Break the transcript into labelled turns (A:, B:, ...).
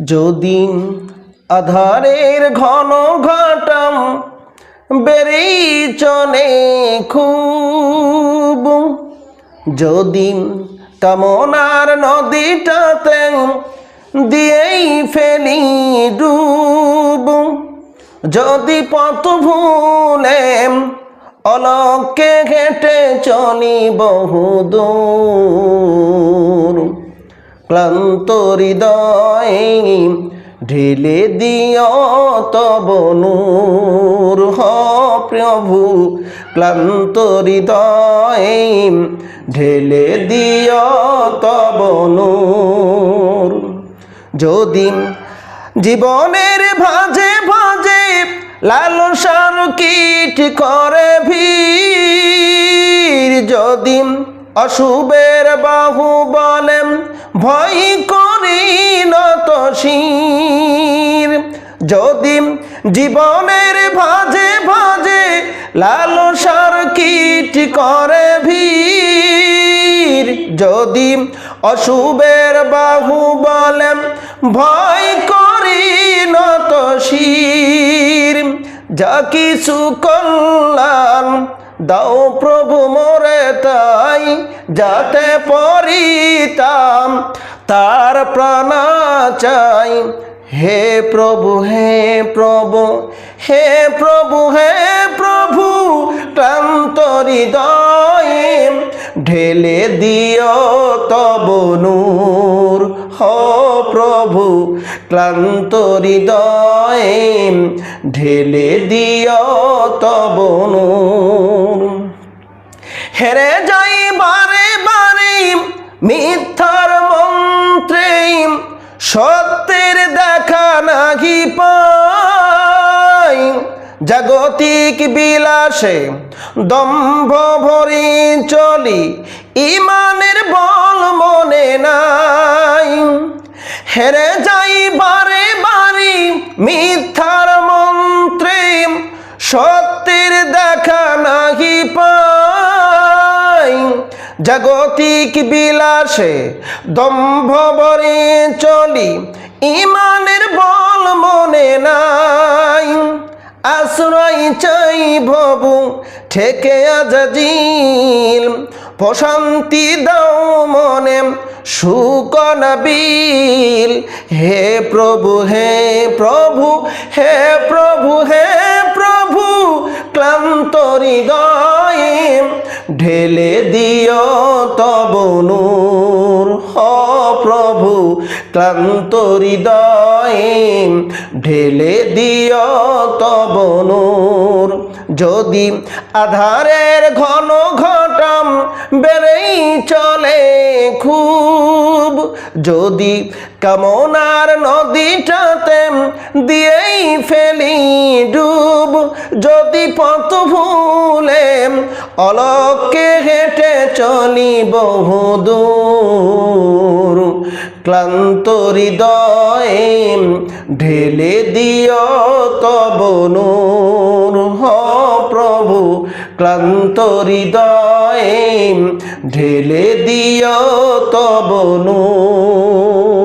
A: যদি আধারের ঘন ঘাটাম বেড়েই চলে খুব যদি কামনার নদীটাতে দিয়েই ফেলি ডুব, যদি পথ ভুলে অলকে হেঁটে চলি বহুদূর ক্লান্ত হৃদয়ে ঢেলে দিও তব নূর, হ প্রভু। ক্লান্ত হৃদয়ে ঢেলে দিও তব নূর। যদি জীবনের ভাজে ভাজে লালসার কীট করে ভিড়, যদি অশুভের বাহু বলেন ভয় করি নত শির যদি জীবনের ভাজে ভাজে লালসার কীট করে ভিড়। যদি অশুভের বাহু বলেন, ভয় করি নত শির যা কিছু কল্যাণ দাও প্রভু মোরে তাই, যাতে পরিতাম তার প্রাণ চাই। হে প্রভু হে প্রভু হে প্রভু হে প্রভু ক্লান্ত হৃদয়ে, ঢেলে দিও তব নূর। হ প্রভু, ক্লান্ত হৃদয়ে ঢেলে দিও তব হেরে যাই বারে বারে মিথ্যার মন্ত্রে, সত্যের দেখা নাহি পাই। জাগতিক বিলাসে দম্ভ ভরি চলি, ইমানের বল মনে নাই। হেরে যাই বারে বারে মিথ্যার মন্ত্রে, সত্যের দেখা নাহি পাই। জাগতিক বিলাসে দম্ভ বরে চলি, ইমানের বল মনে নাই। আশ্রয় চাই ভবু ঠেকে আজাজিল প্রশান্তি দাও মনে সুক নাবিল হে প্রভু হে প্রভু হে প্রভু হে প্রভু, ক্লান্ত হৃদয়ে ঢেলে দিও তব নূর। হ প্রভু, ক্লান্ত হৃদয়ে ঢেলে দিও তব নূর। যদি আধারের ঘন ঘটাম বেড়েই চলে খুব যদি কামনার নদীটাতে দিয়েই ফেলি ডুব, যদি পথ ভুলে অলকে হেঁটে চলি বহুদূর ক্লান্ত হৃদয়ে ঢেলে দিও তব নূর। হ প্রভু ক্লান্ত হৃদয়ে ঢেলে দিও তব নূর।